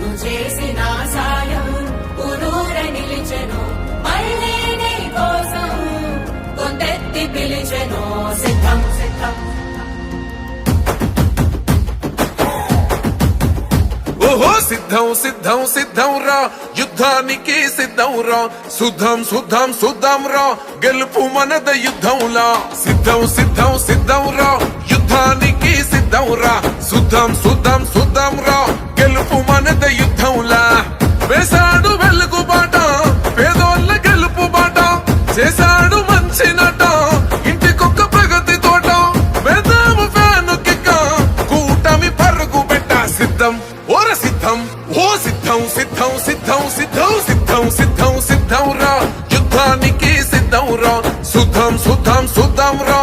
నువ్వు చేసిన సాయం ఊరూర నిలిచెను. మళ్ళీ నీ కోసం కొందెత్తి పిలిచెను. సిద్ధం సిద్ధం. ఓహో సిద్ధం సిద్ధం సిద్ధం రా. యుద్ధానికి సిద్ధం రా. శుద్ధం శుద్ధం శుద్ధం రా. గెలుపు మనద యుద్ధంలా సిద్ధం సిద్ధం సిద్ధం రా. యుద్ధానికి సిద్ధం రా. శుద్ధం శుద్ధం శుద్ధం రా. గెలుపు మనద యుద్ధంలా. వేశాడు వెలుగు బాట పేదోళ్ళ గెలుపు బాట. చేశాడు మంచి నట ఇంటికొక్క ప్రగతి తోట. వేదాము ఫ్యాను కిక్క కూటమి పరుగు పెట్ట సిద్ధం. ఓర సిద్ధం ఓ సిద్ధం సిద్ధం సిద్ధం సిద్ధం సిద్ధం సిద్ధం సిద్ధం రా. యుద్ధానికి సిద్ధం రా. శుద్ధం శుద్ధం శుద్ధం రా.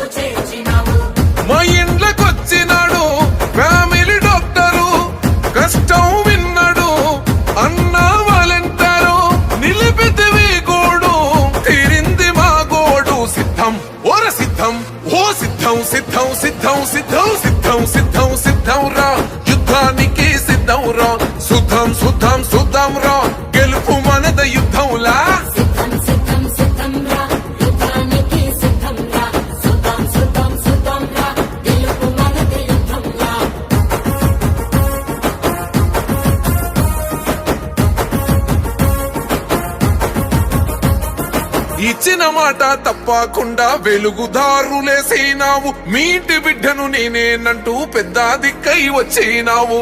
చేర్చినావు సిద్ధం ఓ సిద్ధం సిద్ధం సిద్ధం సిద్ధం సిద్ధం సిద్ధం సిద్ధం రా ఇచ్చిన మాట తప్పకుండా వెలుగుదారులేసినావు మీ ఇంటి బిడ్డను నేనేనంటూ పెద్ద దిక్కై వచ్చినావు.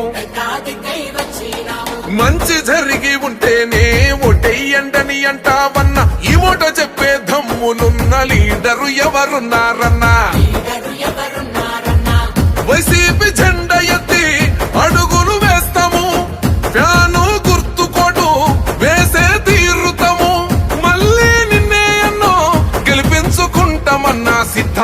మంచి జరిగి ఉంటేనే ఒటెయ్యండని అంటావన్న. ఈ ఓట చెప్పే దమ్మునున్న లీడరు ఎవరున్నారన్నా?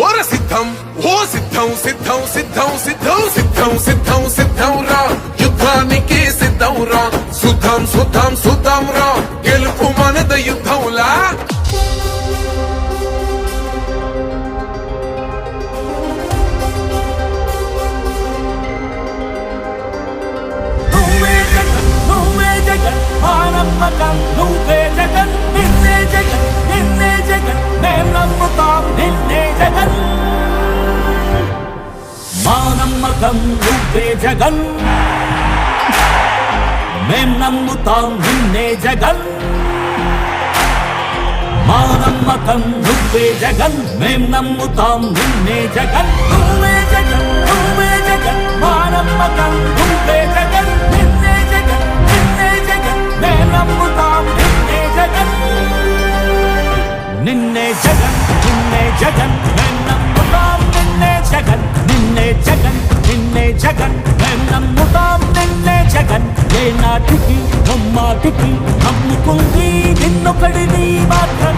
ఓర సిద్ధం ఓ సిద్ధం సిద్ధం సిద్ధం సిద్ధం సిద్ధం సిద్ధం సిద్ధం రా. యుద్ధానికి సిద్ధం రా. సుధం సుధం సుధం రా. గెలుపు మనద యుద్ధంలా నువ్వే జగన్ నువ్వే జగన్ మానమ్మకం నువ్వే జగన్ మేం నమ్ముతాం నిన్నే జగన్. మానమ్మకం నువ్వే జగన్. మేం నమ్ముతాం నిన్నే జగన్. మానమ్మకం నువ్వే జగన్ మేం నమ్ముతాం నిన్నే జగన్. నువ్వే జగన్ నువ్వే జగన్. మానమ్మకం నువ్వే జగన్. జగన్. నేను నమ్ముతాం నిన్నే జగన్. ఏ నాటికి నమ్మాటికి నమ్ముకుంది నిన్నొకడిని మాత్రం.